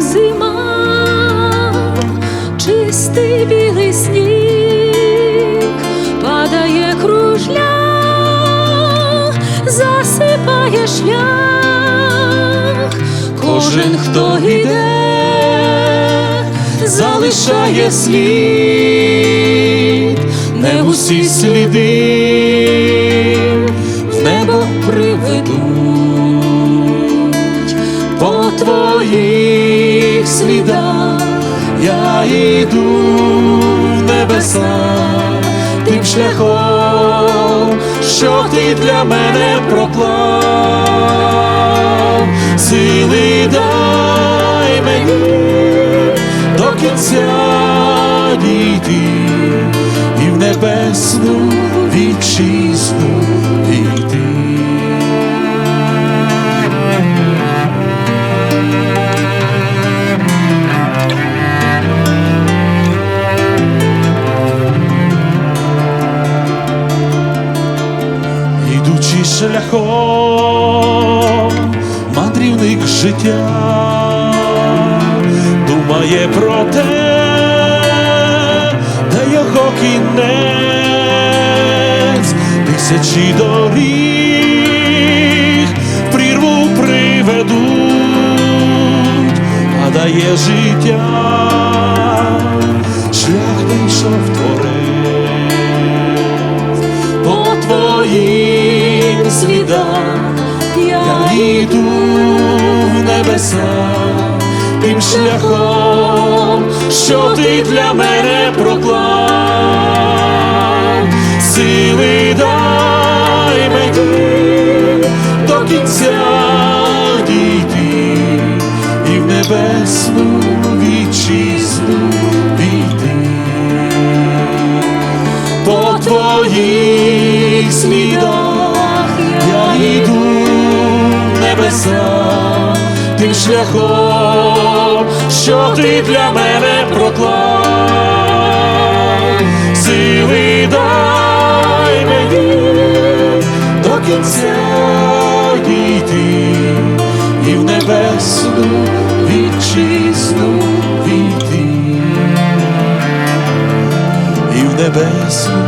зима, чистий білий сніг, падає кружля, засипає шлях, кожен, хто йде, залишає слід, не усі сліди в небо приведуть. По твоїх слідах я йду в небеса тим шляхом, що ти для мене проклав, сили дай мені до кінця дійти і в небесну вітчизну Ідучи шляхом, мандрівник життя думає про те, де його кінець, тисячі доріг прірву приведуть, а дає життя, шлях йшов творець слідам я йду в небеса тим шляхом, що ти для мене проклав, сили тим шляхом, що ти для мене проклав, сили дай мені до кінця дійти і в небесну вітчизну війти. І в небесну